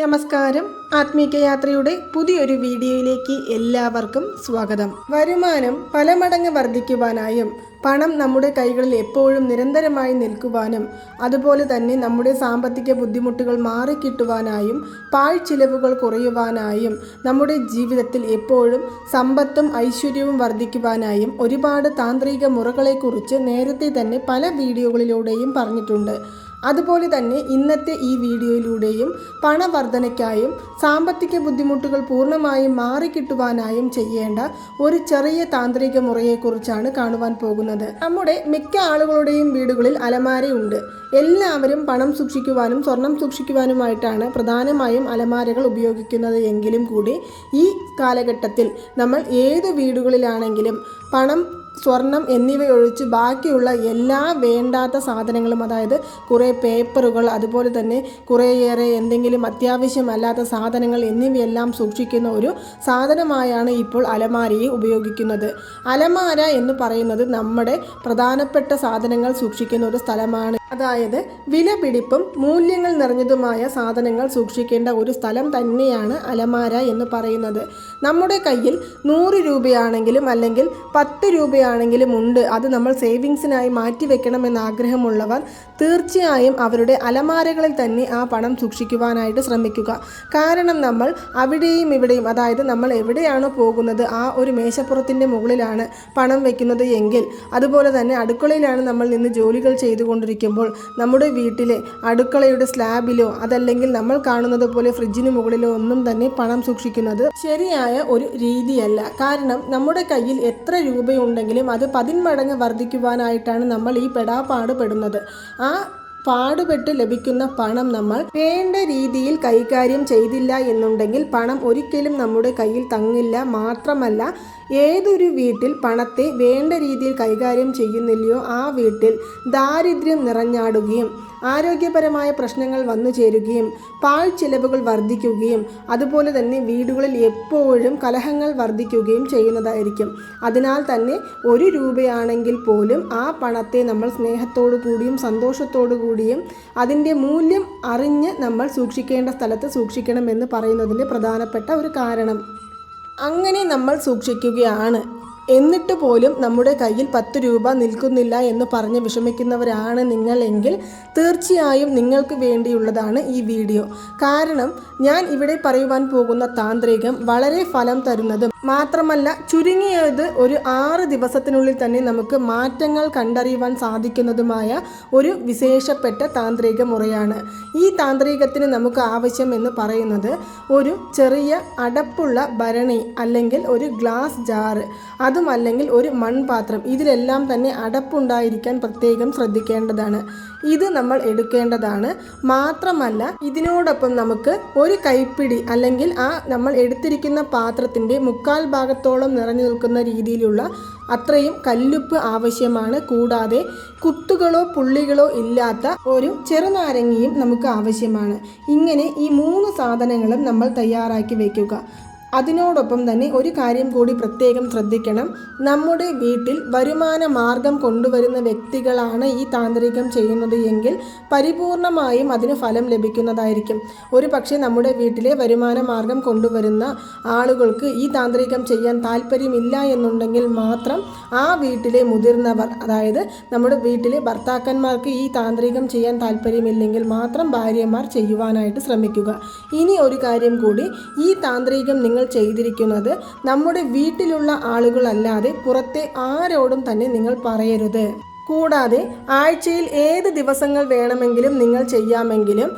നമസ്കാരം. ആത്മീക യാത്രയുടെ പുതിയൊരു വീഡിയോയിലേക്ക് എല്ലാവർക്കും സ്വാഗതം. വരുമാനം പല മടങ്ങ് വർദ്ധിക്കുവാനായും പണം നമ്മുടെ കൈകളിൽ എപ്പോഴും നിരന്തരമായി നിൽക്കുവാനും അതുപോലെ തന്നെ നമ്മുടെ സാമ്പത്തിക ബുദ്ധിമുട്ടുകൾ മാറിക്കിട്ടുവാനായും പാഴ്ചിലവുകൾ കുറയുവാനായും നമ്മുടെ ജീവിതത്തിൽ എപ്പോഴും സമ്പത്തും ഐശ്വര്യവും വർദ്ധിക്കുവാനായും ഒരുപാട് താന്ത്രിക മുറകളെക്കുറിച്ച് നേരത്തെ തന്നെ പല വീഡിയോകളിലൂടെയും പറഞ്ഞിട്ടുണ്ട്. അതുപോലെ തന്നെ ഇന്നത്തെ ഈ വീഡിയോയിലൂടെയും പണവർധനയ്ക്കായും സാമ്പത്തിക ബുദ്ധിമുട്ടുകൾ പൂർണമായും മാറിക്കിട്ടുവാനായും ചെയ്യേണ്ട ഒരു ചെറിയ താന്ത്രിക മുറയെക്കുറിച്ചാണ് കാണുവാൻ പോകുന്നത്. നമ്മുടെ മിക്ക ആളുകളുടെയും വീടുകളിൽ അലമാരയുണ്ട് എല്ലാവരും പണം സൂക്ഷിക്കുവാനും സ്വർണം സൂക്ഷിക്കുവാനുമായിട്ടാണ് പ്രധാനമായും അലമാരകൾ ഉപയോഗിക്കുന്നത് എങ്കിലും കൂടി ഈ കാലഘട്ടത്തിൽ നമ്മൾ ഏത് വീടുകളിലാണെങ്കിലും പണം സ്വർണം എന്നിവയൊഴിച്ച് ബാക്കിയുള്ള എല്ലാ വേണ്ടാത്ത സാധനങ്ങളും അതായത് കുറേ പേപ്പറുകൾ അതുപോലെ തന്നെ കുറേയേറെ എന്തെങ്കിലും അത്യാവശ്യമല്ലാത്ത സാധനങ്ങൾ എന്നിവയെല്ലാം സൂക്ഷിക്കുന്ന ഒരു സാധനമായാണ് ഇപ്പോൾ അലമാരയെ ഉപയോഗിക്കുന്നത്. അലമാര എന്ന് പറയുന്നത് നമ്മുടെ പ്രധാനപ്പെട്ട സാധനങ്ങൾ സൂക്ഷിക്കുന്ന ഒരു സ്ഥലമാണ്. അതായത് വിലപിടിപ്പും മൂല്യങ്ങൾ നിറഞ്ഞതുമായ സാധനങ്ങൾ സൂക്ഷിക്കേണ്ട ഒരു സ്ഥലം തന്നെയാണ് അലമാര എന്ന് പറയുന്നത്. നമ്മുടെ കയ്യിൽ നൂറ് രൂപയാണെങ്കിലും അല്ലെങ്കിൽ പത്ത് രൂപയാണെങ്കിലും ഉണ്ട്. അത് നമ്മൾ സേവിങ്സിനായി മാറ്റിവെക്കണമെന്ന് ആഗ്രഹമുള്ളവർ തീർച്ചയായും അവരുടെ അലമാരകളിൽ തന്നെ ആ പണം സൂക്ഷിക്കുവാനായിട്ട് ശ്രമിക്കുക. കാരണം നമ്മൾ അവിടെയും ഇവിടെയും അതായത് നമ്മൾ എവിടെയാണ് പോകുന്നത് ആ ഒരു മേശപ്പുറത്തിന്റെ മുകളിലാണ് പണം വയ്ക്കുന്നത് എങ്കിൽ അതുപോലെ തന്നെ അടുക്കളയിലാണ് നമ്മൾ നിന്ന് ജോലികൾ ചെയ്തുകൊണ്ടിരിക്കുമ്പോൾ നമ്മുടെ വീട്ടിലെ അടുക്കളയുടെ സ്ലാബിലോ അതല്ലെങ്കിൽ നമ്മൾ കാണുന്നത് പോലെ ഫ്രിഡ്ജിന് മുകളിലോ ഒന്നും തന്നെ പണം സൂക്ഷിക്കുന്നത് ശരിയായ ഒരു രീതിയല്ല. കാരണം നമ്മുടെ കയ്യിൽ എത്ര രൂപയുണ്ടെങ്കിലും അത് പതിന്മടങ്ങ് വർദ്ധിക്കുവാനായിട്ടാണ് നമ്മൾ ഈ പെടാപ്പാട് പെടുന്നത് ആ പാടുപെട്ട് ലഭിക്കുന്ന പണം നമ്മൾ വേണ്ട രീതിയിൽ കൈകാര്യം ചെയ്തില്ല എന്നുണ്ടെങ്കിൽ പണം ഒരിക്കലും നമ്മുടെ കയ്യിൽ തങ്ങില്ല. മാത്രമല്ല ഏതൊരു വീട്ടിൽ പണത്തെ വേണ്ട രീതിയിൽ കൈകാര്യം ചെയ്യുന്നില്ലയോ ആ വീട്ടിൽ ദാരിദ്ര്യം നിറഞ്ഞാടുകയും ആരോഗ്യപരമായ പ്രശ്നങ്ങൾ വന്നു ചേരുകയും പാൽ ചിലവുകൾ വർദ്ധിക്കുകയും അതുപോലെ തന്നെ വീടുകളിൽ എപ്പോഴും കലഹങ്ങൾ വർദ്ധിക്കുകയും ചെയ്യുന്നതായിരിക്കും. അതിനാൽ തന്നെ ഒരു രൂപയാണെങ്കിൽ പോലും ആ പണത്തെ നമ്മൾ സ്നേഹത്തോടു കൂടിയും സന്തോഷത്തോടു കൂടിയും അതിന്റെ മൂല്യം അറിഞ്ഞ് നമ്മൾ സൂക്ഷിക്കേണ്ട സ്ഥലത്ത് സൂക്ഷിക്കണമെന്ന് പറയുന്നതിന്റെ പ്രധാനപ്പെട്ട ഒരു കാരണം. അങ്ങനെ നമ്മൾ സൂക്ഷിക്കുകയാണ്. എന്നിട്ട് പോലും നമ്മുടെ കയ്യിൽ പത്ത് രൂപ നിൽക്കുന്നില്ല എന്ന് പറഞ്ഞ് വിഷമിക്കുന്നവരാണ് നിങ്ങൾ എങ്കിൽ തീർച്ചയായും നിങ്ങൾക്ക് വേണ്ടിയുള്ളതാണ് ഈ വീഡിയോ. കാരണം ഞാൻ ഇവിടെ പറയുവാൻ പോകുന്ന താന്ത്രികം വളരെ ഫലം തരുന്നതും മാത്രമല്ല ചുരുങ്ങിയത് ഒരു ആറ് ദിവസത്തിനുള്ളിൽ തന്നെ നമുക്ക് മാറ്റങ്ങൾ കണ്ടറിയുവാൻ സാധിക്കുന്നതുമായ ഒരു വിശേഷപ്പെട്ട താന്ത്രിക മുറയാണ്. ഈ താന്ത്രികത്തിന് നമുക്ക് ആവശ്യം എന്ന് പറയുന്നത് ഒരു ചെറിയ അടപ്പുള്ള ഭരണി അല്ലെങ്കിൽ ഒരു ഗ്ലാസ് ജാറ്. അതും അല്ലെങ്കിൽ ഒരു മൺപാത്രം. ഇതിലെല്ലാം തന്നെ അടപ്പുണ്ടായിരിക്കാൻ പ്രത്യേകം ശ്രദ്ധിക്കേണ്ടതാണ്. ഇത് നമ്മൾ എടുക്കേണ്ടതാണ്. മാത്രമല്ല ഇതിനോടൊപ്പം നമുക്ക് ഒരു കൈപ്പിടി അല്ലെങ്കിൽ ആ നമ്മൾ എടുത്തിരിക്കുന്ന പാത്രത്തിന്റെ മുക്കാൽ ഭാഗത്തോളം നിറഞ്ഞു നിൽക്കുന്ന രീതിയിലുള്ള അത്രയും കല്ലുപ്പ് ആവശ്യമാണ്. കൂടാതെ കുത്തുകളോ പുള്ളികളോ ഇല്ലാത്ത ഒരു ചെറുനാരങ്ങയും നമുക്ക് ആവശ്യമാണ്. ഇങ്ങനെ ഈ മൂന്ന് സാധനങ്ങളും നമ്മൾ തയ്യാറാക്കി വയ്ക്കുക. അതിനോടൊപ്പം തന്നെ ഒരു കാര്യം കൂടി പ്രത്യേകം ശ്രദ്ധിക്കണം. നമ്മുടെ വീട്ടിൽ വരുമാന മാർഗം കൊണ്ടുവരുന്ന വ്യക്തികളാണ് ഈ താന്ത്രികം ചെയ്യുന്നത് എങ്കിൽ പരിപൂർണമായും അതിന് ഫലം ലഭിക്കുന്നതായിരിക്കും. ഒരു പക്ഷേ നമ്മുടെ വീട്ടിലെ വരുമാന മാർഗം കൊണ്ടുവരുന്ന ആളുകൾക്ക് ഈ താന്ത്രികം ചെയ്യാൻ താല്പര്യമില്ല എന്നുണ്ടെങ്കിൽ മാത്രം ആ വീട്ടിലെ മുതിർന്നവർ അതായത് നമ്മുടെ വീട്ടിലെ ഭർത്താക്കന്മാർക്ക് ഈ താന്ത്രികം ചെയ്യാൻ താല്പര്യമില്ലെങ്കിൽ മാത്രം ഭാര്യമാർ ചെയ്യുവാനായിട്ട് ശ്രമിക്കുക. ഇനി ഒരു കാര്യം കൂടി ഈ താന്ത്രികം നിങ്ങൾ ചെയ്തിരിക്കുന്നത് നമ്മുടെ വീട്ടിലുള്ള ആളുകളല്ലാതെ പുറത്തെ ആരോടും തന്നെ നിങ്ങൾ പറയരുത്. കൂടാതെ ആഴ്ചയിൽ ഏത് ദിവസങ്ങൾ വേണമെങ്കിലും നിങ്ങൾ ചെയ്യാമെങ്കിലും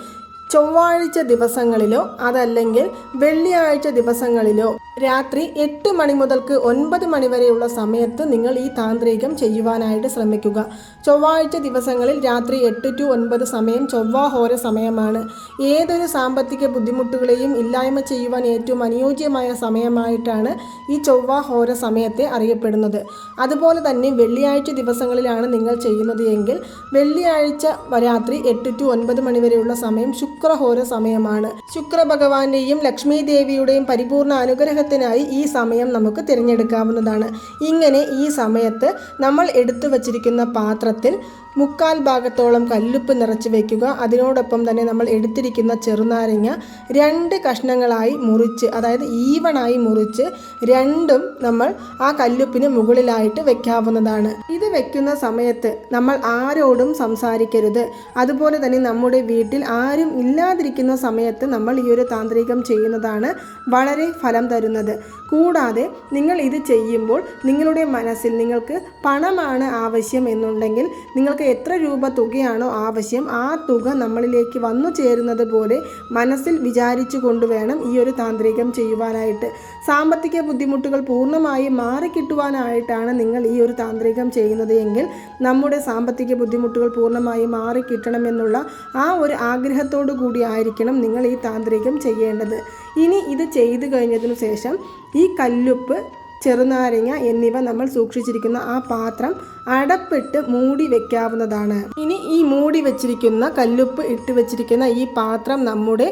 ചൊവ്വാഴ്ച ദിവസങ്ങളിലോ അതല്ലെങ്കിൽ വെള്ളിയാഴ്ച ദിവസങ്ങളിലോ രാത്രി എട്ട് മണി മുതൽക്ക് ഒൻപത് മണി വരെയുള്ള സമയത്ത് നിങ്ങൾ ഈ താന്ത്രികം ചെയ്യുവാനായിട്ട് ശ്രമിക്കുക. ചൊവ്വാഴ്ച ദിവസങ്ങളിൽ രാത്രി എട്ട് ടു ഒൻപത് സമയം ചൊവ്വാഹോര സമയമാണ്. ഏതൊരു സാമ്പത്തിക ബുദ്ധിമുട്ടുകളെയും ഇല്ലായ്മ ചെയ്യുവാൻ ഏറ്റവും അനുയോജ്യമായ സമയമായിട്ടാണ് ഈ ചൊവ്വാഹോര സമയത്തെ അറിയപ്പെടുന്നത്. അതുപോലെ തന്നെ വെള്ളിയാഴ്ച ദിവസങ്ങളിലാണ് നിങ്ങൾ ചെയ്യുന്നത് എങ്കിൽ വെള്ളിയാഴ്ച രാത്രി എട്ട് ടു ഒൻപത് മണി വരെയുള്ള സമയം ശുക്ര ശുക്രഹോര സമയമാണ് ശുക്ര ഭഗവാന്റെയും ലക്ഷ്മി ദേവിയുടെയും പരിപൂർണ അനുഗ്രഹത്തിനായി ഈ സമയം നമുക്ക് തിരഞ്ഞെടുക്കാവുന്നതാണ്. ഇങ്ങനെ ഈ സമയത്ത് നമ്മൾ എടുത്തു വച്ചിരിക്കുന്ന പാത്രത്തിൽ മുക്കാൽ ഭാഗത്തോളം കല്ലുപ്പ് നിറച്ച് വയ്ക്കുക അതിനോടൊപ്പം തന്നെ നമ്മൾ എടുത്തിരിക്കുന്ന ചെറുനാരങ്ങ രണ്ട് കഷ്ണങ്ങളായി മുറിച്ച് അതായത് ഈവണായി മുറിച്ച് രണ്ടും നമ്മൾ ആ കല്ലുപ്പിന് മുകളിലായിട്ട് വെക്കാവുന്നതാണ്. ഇത് വെക്കുന്ന സമയത്ത് നമ്മൾ ആരോടും സംസാരിക്കരുത്. അതുപോലെ തന്നെ നമ്മുടെ വീട്ടിൽ ആരും ഇല്ലാതിരിക്കുന്ന സമയത്ത് നമ്മൾ ഈ ഒരു താന്ത്രികം ചെയ്യുന്നതാണ് വളരെ ഫലം തരുന്നത്. കൂടാതെ നിങ്ങൾ ഇത് ചെയ്യുമ്പോൾ നിങ്ങളുടെ മനസ്സിൽ നിങ്ങൾക്ക് പണമാണ് ആവശ്യം എന്നുണ്ടെങ്കിൽ നിങ്ങൾക്ക് എത്ര രൂപ തുകയാണോ ആവശ്യം ആ തുക നമ്മളിലേക്ക് വന്നു ചേരുന്നത് പോലെ മനസ്സിൽ വിചാരിച്ചു കൊണ്ടുവേണം ഈ ഒരു താന്ത്രികം ചെയ്യുവാനായിട്ട്. സാമ്പത്തിക ബുദ്ധിമുട്ടുകൾ പൂർണമായി മാറിക്കിട്ടുവാനായിട്ടാണ് നിങ്ങൾ ഈ ഒരു താന്ത്രികം ചെയ്യുന്നത് എങ്കിൽ നമ്മുടെ സാമ്പത്തിക ബുദ്ധിമുട്ടുകൾ പൂർണമായി മാറിക്കിട്ടണമെന്നുള്ള ആ ഒരു ആഗ്രഹത്തോടു കൂടി ആയിരിക്കണം നിങ്ങൾ ഈ താന്ത്രികം ചെയ്യേണ്ടത്. ഇനി ഇത് ചെയ്തു കഴിഞ്ഞതിനു ശേഷം ഈ കല്ലുപ്പ് ചെറുനാരങ്ങ എന്നിവ നമ്മൾ സൂക്ഷിച്ചിരിക്കുന്ന ആ പാത്രം അടപ്പിട്ട് മൂടി വെക്കാവുന്നതാണ്. ഇനി ഈ മൂടി വെച്ചിരിക്കുന്ന കല്ലുപ്പ് ഇട്ട് വെച്ചിരിക്കുന്ന ഈ പാത്രം നമ്മുടെ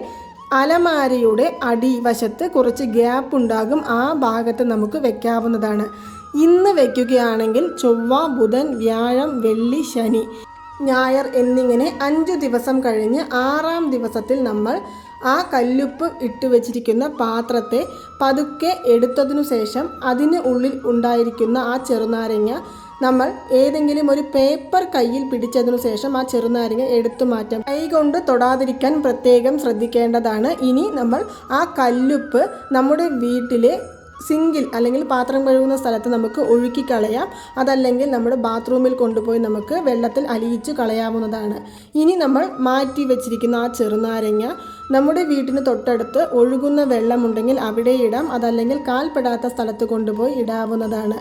അലമാരയുടെ അടിവശത്ത് കുറച്ച് ഗ്യാപ്പ് ഉണ്ടാകും. ആ ഭാഗത്ത് നമുക്ക് വെക്കാവുന്നതാണ്. ഇന്ന് വയ്ക്കുകയാണെങ്കിൽ ചൊവ്വ ബുധൻ വ്യാഴം വെള്ളി ശനി. ഞായർ എന്നിങ്ങനെ അഞ്ച് ദിവസം കഴിഞ്ഞ് ആറാം ദിവസത്തിൽ നമ്മൾ ആ കല്ലുപ്പ് ഇട്ട് വെച്ചിരിക്കുന്ന പാത്രത്തെ പതുക്കെ എടുത്തതിനു ശേഷം അതിന് ഉള്ളിൽ ഉണ്ടായിരിക്കുന്ന ആ ചെറുനാരങ്ങ നമ്മൾ ഏതെങ്കിലും ഒരു പേപ്പർ കയ്യിൽ പിടിച്ചതിനു ശേഷം ആ ചെറുനാരങ്ങ എടുത്തു മാറ്റാം. കൈ കൊണ്ട് തൊടാതിരിക്കാൻ പ്രത്യേകം ശ്രദ്ധിക്കേണ്ടതാണ്. ഇനി നമ്മൾ ആ കല്ലുപ്പ് നമ്മുടെ വീട്ടിലെ സിങ്കിൽ അല്ലെങ്കിൽ പാത്രം കഴുകുന്ന സ്ഥലത്ത് നമുക്ക് ഒഴുക്കി കളയാം. അതല്ലെങ്കിൽ നമ്മുടെ ബാത്റൂമിൽ കൊണ്ടുപോയി നമുക്ക് വെള്ളത്തിൽ അലിയിച്ച് കളയാവുന്നതാണ്. ഇനി നമ്മൾ മാറ്റി വെച്ചിരിക്കുന്ന ആ ചെറുനാരങ്ങ നമ്മുടെ വീട്ടിന് തൊട്ടടുത്ത് ഒഴുകുന്ന വെള്ളമുണ്ടെങ്കിൽ അവിടെ ഇടാം. അതല്ലെങ്കിൽ കാൽപ്പെടാത്ത സ്ഥലത്ത് കൊണ്ടുപോയി ഇടാവുന്നതാണ്.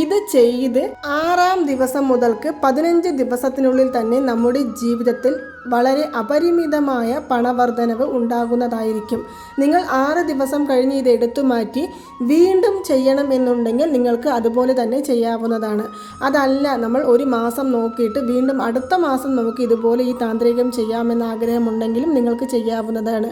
ഇത് ചെയ്ത് ആറാം ദിവസം മുതൽക്ക് പതിനഞ്ച് ദിവസത്തിനുള്ളിൽ തന്നെ നമ്മുടെ ജീവിതത്തിൽ വളരെ അപരിമിതമായ പണവർധനവ് ഉണ്ടാകുന്നതായിരിക്കും. നിങ്ങൾ ആറ് ദിവസം കഴിഞ്ഞ് ഇത് എടുത്തു മാറ്റി വീണ്ടും ചെയ്യണം എന്നുണ്ടെങ്കിൽ നിങ്ങൾക്ക് അതുപോലെ തന്നെ ചെയ്യാവുന്നതാണ്. അതല്ല നമ്മൾ ഒരു മാസം നോക്കിയിട്ട് വീണ്ടും അടുത്ത മാസം നമുക്ക് ഇതുപോലെ ഈ താന്ത്രികം ചെയ്യാമെന്ന ആഗ്രഹമുണ്ടെങ്കിലും നിങ്ങൾക്ക് ചെയ്യാവുന്നതാണ്.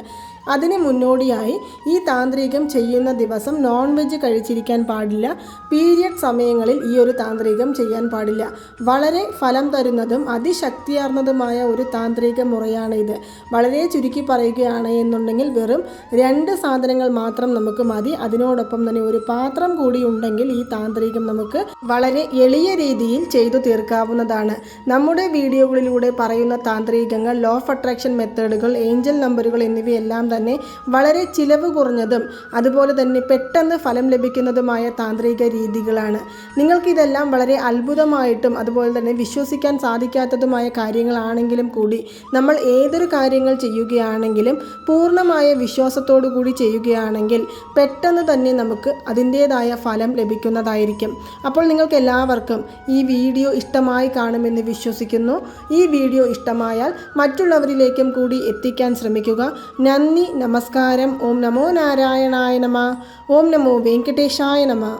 അതിന് മുന്നോടിയായി ഈ താന്ത്രികം ചെയ്യുന്ന ദിവസം നോൺ വെജ് കഴിച്ചിരിക്കാൻ പാടില്ല. പീരിയഡ് സമയങ്ങളിൽ ഈ ഒരു താന്ത്രികം ചെയ്യാൻ പാടില്ല. വളരെ ഫലം തരുന്നതും അതിശക്തിയാർന്നതുമായ ഒരു താന്ത്രിക മുറയാണ് ഇത് വളരെ ചുരുക്കി പറയുകയാണ് എന്നുണ്ടെങ്കിൽ വെറും രണ്ട് സാധനങ്ങൾ മാത്രം നമുക്ക് മതി. അതിനോടൊപ്പം തന്നെ ഒരു പാത്രം കൂടി ഉണ്ടെങ്കിൽ ഈ താന്ത്രികം നമുക്ക് വളരെ എളിയ രീതിയിൽ ചെയ്തു തീർക്കാവുന്നതാണ്. നമ്മുടെ വീഡിയോകളിലൂടെ പറയുന്ന താന്ത്രികങ്ങൾ ലോ ഓഫ് അട്രാക്ഷൻ മെത്തേഡുകൾ ഏഞ്ചൽ നമ്പറുകൾ എന്നിവയെല്ലാം തന്നെ വളരെ ചിലവ് കുറഞ്ഞതും അതുപോലെ തന്നെ പെട്ടെന്ന് ഫലം ലഭിക്കുന്നതുമായ താന്ത്രിക രീതികളാണ്. നിങ്ങൾക്കിതെല്ലാം വളരെ അത്ഭുതമായിട്ടും അതുപോലെ തന്നെ വിശ്വസിക്കാൻ സാധിക്കാത്തതുമായ കാര്യങ്ങളാണെങ്കിലും കൂടി നമ്മൾ ഏതൊരു കാര്യങ്ങൾ ചെയ്യുകയാണെങ്കിലും പൂർണമായ വിശ്വാസത്തോടു കൂടി ചെയ്യുകയാണെങ്കിൽ പെട്ടെന്ന് തന്നെ നമുക്ക് അതിന്റേതായ ഫലം ലഭിക്കുന്നതായിരിക്കും. അപ്പോൾ നിങ്ങൾക്ക് എല്ലാവർക്കും ഈ വീഡിയോ ഇഷ്ടമായി കാണുമെന്ന് വിശ്വസിക്കുന്നു. ഈ വീഡിയോ ഇഷ്ടമായാൽ മറ്റുള്ളവരിലേക്കും കൂടി എത്തിക്കാൻ ശ്രമിക്കുക. നന്ദി നമസ്കാരം. ഓം നമോ നാരായണായ നമ. ഓം നമോ വെങ്കടേശായ നമ.